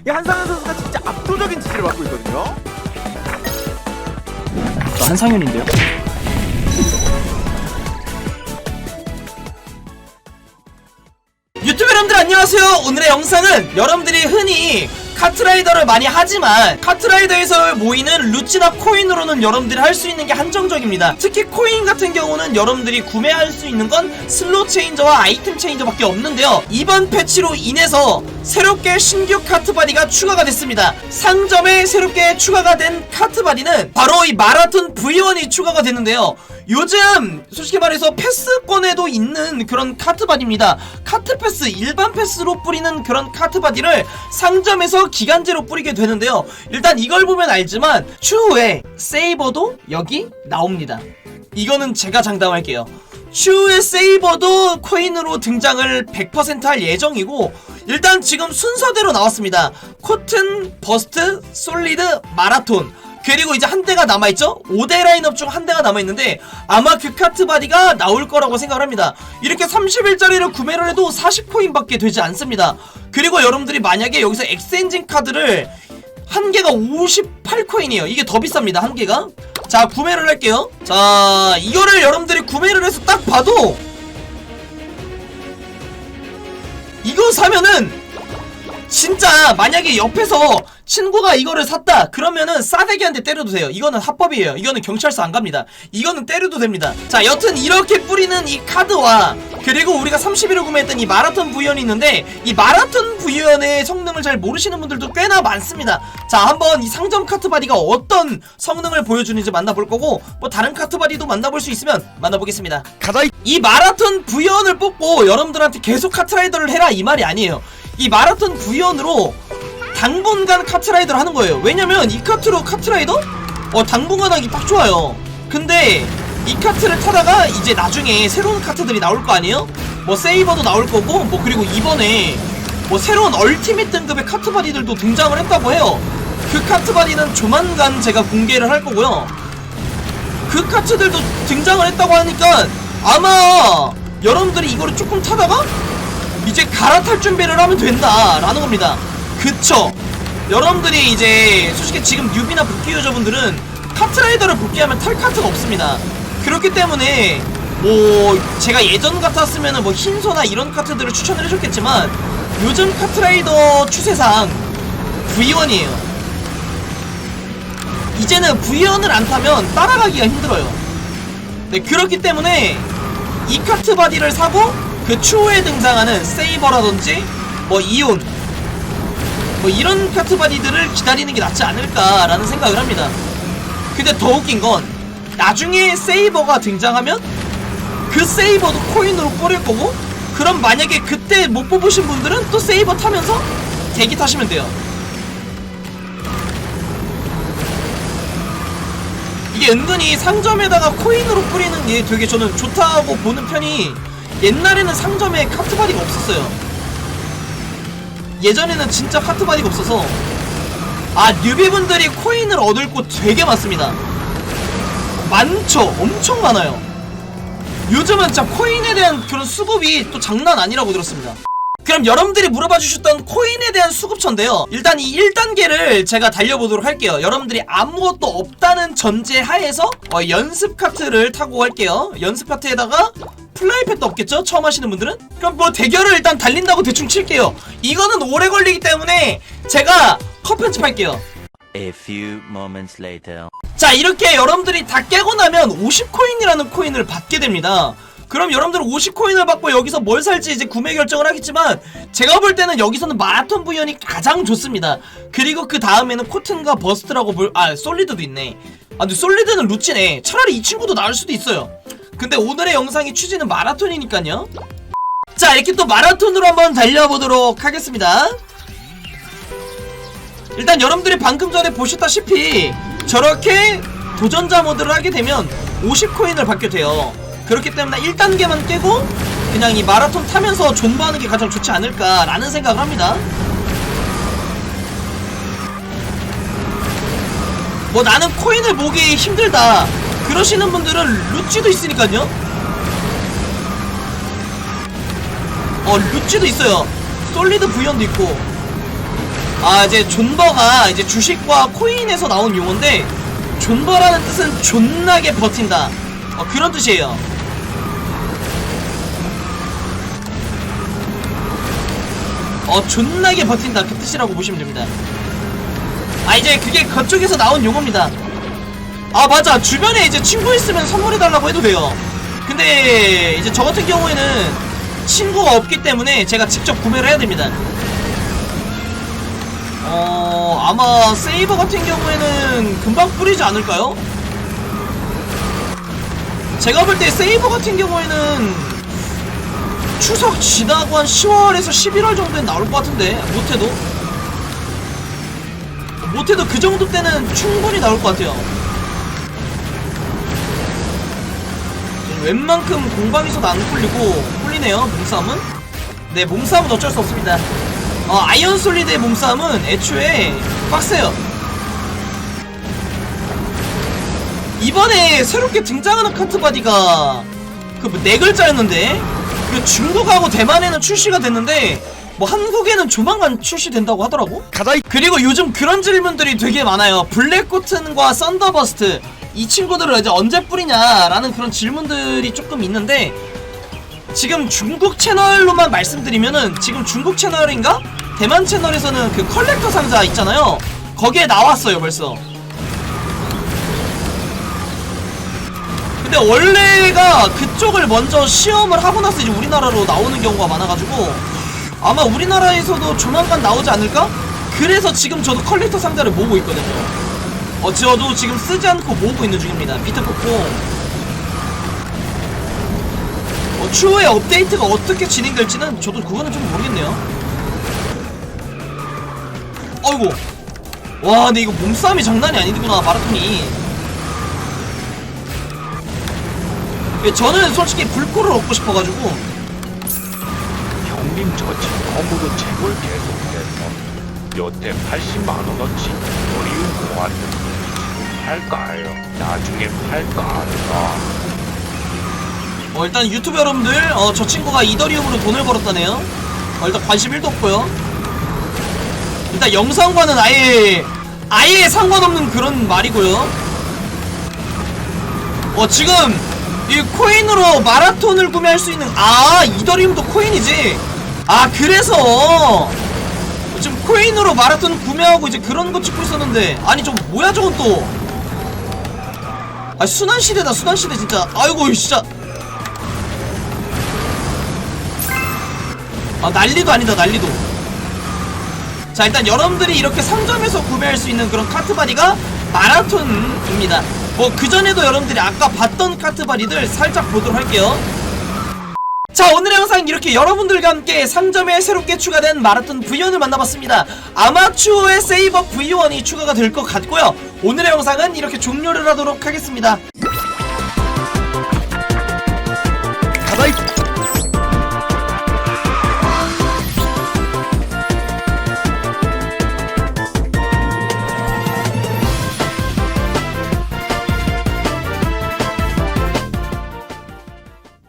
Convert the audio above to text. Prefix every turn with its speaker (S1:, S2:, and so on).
S1: 이 한상현 선수가 진짜 압도적인 지지를 받고 있거든요.
S2: 저 한상현인데요. 유튜브 여러분들 안녕하세요. 오늘의 영상은 여러분들이 흔히 카트라이더를 많이 하지만 카트라이더에서 모이는 루치나 코인으로는 여러분들이 할 수 있는 게 한정적입니다. 특히 코인 같은 경우는 여러분들이 구매할 수 있는 건 슬롯 체인저와 아이템 체인저밖에 없는데요. 이번 패치로 인해서 새롭게 신규 카트바디가 추가가 됐습니다. 상점에 새롭게 추가가 된 카트바디는 바로 이 마라톤 V1이 추가가 됐는데요. 요즘 솔직히 말해서 패스권에도 있는 그런 카트바디입니다. 카트 패스, 일반 패스로 뿌리는 그런 카트바디를 상점에서 기간제로 뿌리게 되는데요. 일단 이걸 보면 알지만 추후에 세이버도 여기 나옵니다. 이거는 제가 장담할게요. 추후에 세이버도 코인으로 등장을 100%할 예정이고 일단 지금 순서대로 나왔습니다. 코튼, 버스트, 솔리드, 마라톤 그리고 이제 한 대가 남아있죠? 5대 라인업 중 한 대가 남아있는데 아마 그 카트 바디가 나올 거라고 생각을 합니다. 이렇게 30일짜리를 구매를 해도 40코인밖에 되지 않습니다. 그리고 여러분들이 만약에 여기서 엑스엔진 카드를 한 개가 58코인이에요. 이게 더 비쌉니다. 한 개가. 자, 구매를 할게요. 자, 이거를 여러분들이 구매를 해서 딱 봐도 이거 사면은 진짜 만약에 옆에서 친구가 이거를 샀다. 그러면은 싸대기한테 때려도 돼요. 이거는 합법이에요. 이거는 경찰서 안 갑니다. 이거는 때려도 됩니다. 자 여튼 이렇게 뿌리는 이 카드와 그리고 우리가 31을 구매했던 이 마라톤 부연이 있는데 이 마라톤 부연의 성능을 잘 모르시는 분들도 꽤나 많습니다. 자 한번 이 상점 카트 바디가 어떤 성능을 보여주는지 만나볼 거고 뭐 다른 카트 바디도 만나볼 수 있으면 만나보겠습니다.
S1: 가자
S2: 이 마라톤 부연을 뽑고 여러분들한테 계속 카트라이더를 해라 이 말이 아니에요. 이 마라톤 부연으로 당분간 카트라이더를 하는 거예요. 왜냐면 이 카트로 카트라이더? 어 당분간 하기 딱 좋아요. 근데 이 카트를 타다가 이제 나중에 새로운 카트들이 나올 거 아니에요? 뭐 세이버도 나올 거고 뭐 그리고 이번에 뭐 새로운 얼티밋 등급의 카트 바디들도 등장을 했다고 해요. 그 카트 바디는 조만간 제가 공개를 할 거고요. 그 카트들도 등장을 했다고 하니까 아마 여러분들이 이거를 조금 타다가 이제 갈아탈 준비를 하면 된다라는 겁니다. 그쵸? 여러분들이 이제 솔직히 지금 뉴비나 복귀 유저분들은 카트라이더를 복귀하면 탈 카트가 없습니다. 그렇기 때문에 뭐 제가 예전 같았으면은 뭐 흰소나 이런 카트들을 추천을 해줬겠지만 요즘 카트라이더 추세상 V1이에요. 이제는 V1을 안 타면 따라가기가 힘들어요. 네, 그렇기 때문에 이 카트 바디를 사고 그 추후에 등장하는 세이버라든지 뭐 이온 뭐 이런 카트 바디들을 기다리는 게 낫지 않을까라는 생각을 합니다. 근데 더 웃긴 건 나중에 세이버가 등장하면 그 세이버도 코인으로 뿌릴 거고 그럼 만약에 그때 못 뽑으신 분들은 또 세이버 타면서 대기 타시면 돼요. 이게 은근히 상점에다가 코인으로 뿌리는 게 되게 저는 좋다고 보는 편이 옛날에는 상점에 카트 바디가 없었어요. 예전에는 진짜 카트바디가 없어서 아 뉴비분들이 코인을 얻을 곳 되게 많습니다. 많죠. 엄청 많아요. 요즘은 진짜 코인에 대한 그런 수급이 또 장난 아니라고 들었습니다. 그럼 여러분들이 물어봐 주셨던 코인에 대한 수급처인데요. 일단 이 1단계를 제가 달려보도록 할게요. 여러분들이 아무것도 없다는 전제 하에서 어, 연습 카트를 타고 갈게요. 연습 카트에다가 플라이패도 없겠죠? 처음 하시는 분들은? 그럼 뭐 대결을 일단 달린다고 대충 칠게요. 이거는 오래 걸리기 때문에 제가 컷 편집할게요.
S3: A few moments later.
S2: 자 이렇게 여러분들이 다 깨고 나면 50코인이라는 코인을 받게 됩니다 그럼 여러분들은 50코인을 받고 여기서 뭘 살지 이제 구매 결정을 하겠지만 제가 볼 때는 여기서는 마라톤 부연이 가장 좋습니다. 그리고 그 다음에는 코튼과 버스트라고 볼.. 아 솔리드도 있네. 아 근데 솔리드는 루치네 차라리 이 친구도 나을 수도 있어요. 근데 오늘의 영상의 취지는 마라톤이니까요. 자 이렇게 또 마라톤으로 한번 달려보도록 하겠습니다. 일단 여러분들이 방금 전에 보셨다시피 저렇게 도전자 모드를 하게 되면 50코인을 받게 돼요 그렇기 때문에 1단계만 깨고 그냥 이 마라톤 타면서 존버하는 게 가장 좋지 않을까라는 생각을 합니다. 뭐 나는 코인을 모기 힘들다. 그러시는 분들은 루찌도 있으니까요. 어 루찌도 있어요. 솔리드 부연도 있고. 아 이제 존버가 이제 주식과 코인에서 나온 용어인데 존버라는 뜻은 존나게 버틴다. 어, 그런 뜻이에요 어 존나게 버틴다. 그 뜻이라고 보시면 됩니다. 아 이제 그게 그쪽에서 나온 용어입니다. 아 맞아. 주변에 이제 친구 있으면 선물해달라고 해도 돼요. 근데 이제 저 같은 경우에는 친구가 없기 때문에 제가 직접 구매를 해야 됩니다. 어 아마 세이버 같은 경우에는 금방 뿌리지 않을까요? 제가 볼 때 세이버 같은 경우에는 추석 지나고 한 10월에서 11월 정도엔 나올 것 같은데 못해도. 못해도 그 정도 때는 충분히 나올 것 같아요. 웬만큼 공방에서도 안 꿀리고 꿀리네요 몸싸움은. 네 몸싸움은 어쩔 수 없습니다. 어, 아이언 솔리드의 몸싸움은 애초에 빡세요. 이번에 새롭게 등장하는 카트바디가 그 네 글자였는데 그 중국하고 대만에는 출시가 됐는데 뭐 한국에는 조만간 출시된다고 하더라고
S1: 가자
S2: 그리고 요즘 그런 질문들이 되게 많아요. 블랙코튼과 썬더버스트 이 친구들을 이제 언제 뿌리냐라는 그런 질문들이 조금 있는데 지금 중국 채널로만 말씀드리면은 지금 중국 채널인가 대만 채널에서는 그 컬렉터 상자 있잖아요. 거기에 나왔어요 벌써. 근데 원래가 그쪽을 먼저 시험을 하고 나서 이제 우리나라로 나오는 경우가 많아가지고 아마 우리나라에서도 조만간 나오지 않을까? 그래서 지금 저도 컬렉터 상자를 모으고 있거든요. 어, 저도 지금 쓰지 않고 모으고 있는 중입니다. 비트 뽑고. 어, 추후에 업데이트가 어떻게 진행될지는 저도 그거는 좀 모르겠네요. 어이구. 와, 근데 이거 몸싸움이 장난이 아니구나, 마라톤이. 저는 솔직히 불코를 얻고 싶어가지고
S4: 형님 저 친구도 책을 계속해서 여태 80만 원어치 어리운 모았는데 팔까요? 나중에 팔까 할까?
S2: 어, 일단 유튜브 여러분들 어, 저 친구가 이더리움으로 돈을 벌었다네요 어, 일단 관심 1도 없고요 일단 영상과는 아예 아예 상관없는 그런 말이고요 어 지금 이 코인으로 마라톤을 구매할 수 있는 아 이더리움도 코인이지. 아 그래서 지금 코인으로 마라톤 구매하고 이제 그런 거 찍고 있었는데 아니 좀 뭐야 저건 또. 아 순환시대다 순환시대 진짜. 아이고 진짜. 아 난리도 아니다 난리도. 자 일단 여러분들이 이렇게 상점에서 구매할 수 있는 그런 카트바디가 마라톤입니다 뭐 그전에도 여러분들이 아까 봤던 카트바디들 살짝 보도록 할게요. 자 오늘의 영상 이렇게 여러분들과 함께 상점에 새롭게 추가된 마라톤 V1을 만나봤습니다. 아마추어의 세이버 V1이 추가가 될 것 같고요. 오늘의 영상은 이렇게 종료를 하도록 하겠습니다.
S1: 가자